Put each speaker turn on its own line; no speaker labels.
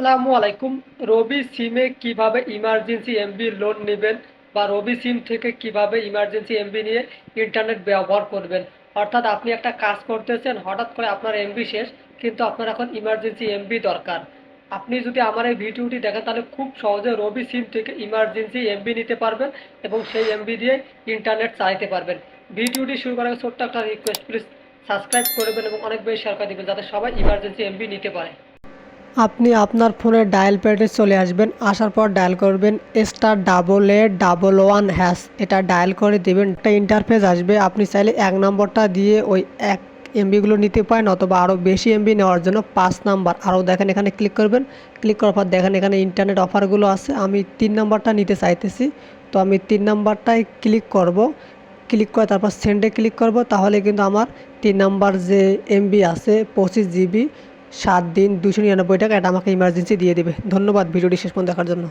আসসালামু আলাইকুম। রবি সিমে কীভাবে ইমার্জেন্সি এমবি লোন নেবেন বা রবি সিম থেকে কীভাবে ইমার্জেন্সি এমবি নিয়ে ইন্টারনেট ব্যবহার করবেন? অর্থাৎ আপনি একটা কাজ করতেছেন, হঠাৎ করে আপনার এমবি শেষ, কিন্তু আপনার এখন ইমার্জেন্সি এমবি দরকার। আপনি যদি আমার এই ভিডিওটি দেখেন, তাহলে খুব সহজে রবি সিম থেকে ইমার্জেন্সি এমবি নিতে পারবেন এবং সেই এমবি দিয়ে ইন্টারনেট চালাতে পারবেন। ভিডিওটি শুরু করার ছোট্ট একটা রিকোয়েস্ট প্লিজ সাবস্ক্রাইব করবেন এবং অনেক বেশি শেয়ার করে দেবেন, যাতে সবাই ইমার্জেন্সি এমবি নিতে পারে। আপনি আপনার ফোনের ডায়াল প্যাডে চলে আসবেন, আসার পর ডায়াল করবেন star double A double one hash. এটা ডায়াল করে দেবেন, একটা ইন্টারফেস আসবে। আপনি চাইলে এক নম্বরটা দিয়ে ওই এক এমবিগুলো নিতে পারেন অথবা আরও বেশি এমবি নেওয়ার জন্য পাঁচ নাম্বার। আরও দেখেন এখানে ক্লিক করবেন ক্লিক করার পর দেখেন এখানে ইন্টারনেট অফারগুলো আছে। আমি তিন নাম্বারটা নিতে চাইতেছি, তো আমি তিন নাম্বারটায় ক্লিক করব। ক্লিক করে তারপর সেন্ডে ক্লিক করব, তাহলে কিন্তু আমার তিন নাম্বার যে এমবি আছে, পঁচিশ জিবি সাত দিন দুশো নিরানব্বই টাকা, এটা আমাকে ইমার্জেন্সি দিয়ে দেবে। ধন্যবাদ, ভিডিওটি শেষ পর্যন্ত দেখার জন্য।